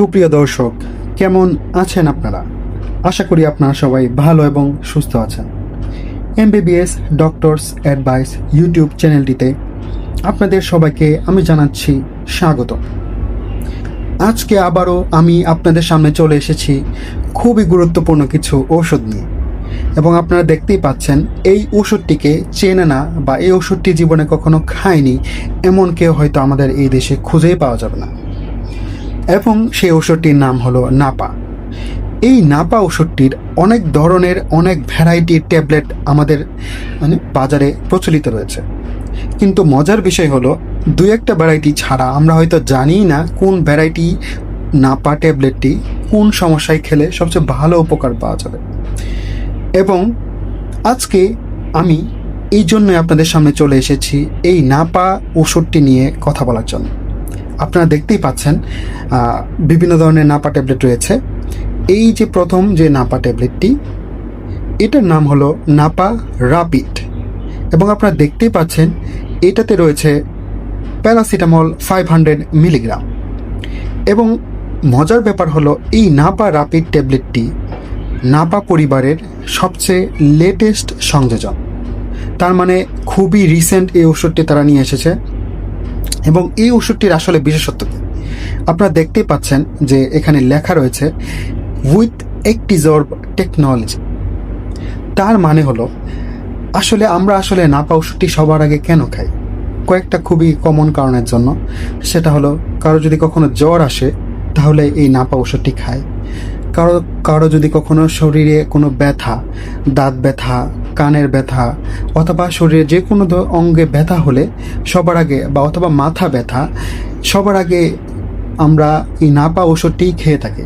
সুপ্রিয় দর্শক, কেমন আছেন আপনারা? আশা করি আপনারা সবাই ভালো এবং সুস্থ আছেন। এমবিবিএস ডক্টরস অ্যাডভাইস ইউটিউব চ্যানেলটিতে আপনাদের সবাইকে আমি জানাচ্ছি স্বাগত। আজকে আবারও আমি আপনাদের সামনে চলে এসেছি খুবই গুরুত্বপূর্ণ কিছু ঔষধ নিয়ে। এবং আপনারা দেখতেই পাচ্ছেন, এই ওষুধটিকে চেনে না বা এই ওষুধটি জীবনে কখনো খায়নি, এমন কেউ হয়তো আমাদের এই দেশে খুঁজেই পাওয়া যাবে না। এবং সেই ওষুধটির নাম হলো নাপা। এই নাপা ওষুধটির অনেক ধরনের, অনেক ভ্যারাইটির ট্যাবলেট আমাদের মানে বাজারে প্রচলিত রয়েছে। কিন্তু মজার বিষয় হলো দু একটা ভ্যারাইটি ছাড়া আমরা হয়তো জানিই না কোন ভ্যারাইটি নাপা ট্যাবলেটটি কোন সমস্যায় খেলে সবচেয়ে ভালো উপকার পাওয়া যাবে। এবং আজকে আমি এই জন্যই আপনাদের সামনে চলে এসেছি এই নাপা ওষুধটি নিয়ে কথা বলার জন্য। আপনারা দেখতেই পাচ্ছেন বিভিন্ন ধরনের নাপা ট্যাবলেট রয়েছে। এই যে প্রথম যে নাপা ট্যাবলেটটি, এটার নাম হলো নাপা রাপিড। এবং আপনারা দেখতেই পাচ্ছেন, এটাতে রয়েছে প্যারাসিটামল ফাইভ হান্ড্রেড মিলিগ্রাম। এবং মজার ব্যাপার হলো, এই নাপা রাপিড ট্যাবলেটটি নাপা পরিবারের সবচেয়ে লেটেস্ট সংযোজন। তার মানে খুবই রিসেন্ট এই ওষুধটি তারা নিয়ে এসেছে। এবং এই ওষুধটির আসলে বিশেষত্ব কী? আপনারা দেখতেই পাচ্ছেন যে এখানে লেখা রয়েছে উইথ একটিজর্ব টেকনোলজি তার মানে হলো, আসলে আমরা আসলে নাপা ওষুধটি সবার আগে কেন খাই? কয়েকটা খুবই কমন কারণের জন্য। সেটা হলো, কারও যদি কখনো জ্বর আসে, তাহলে এই নাপা ওষুধটি খায়। কারও কারও যদি কখনো শরীরে কোনো ব্যথা, দাঁত ব্যথা কানের ব্যথা অথবা শরীরে যে কোনো অঙ্গে ব্যথা হলে সবার আগে বা অথবা মাথা ব্যথা, সবার আগে আমরা এই নাপা ওষুধটি খেয়ে থাকি।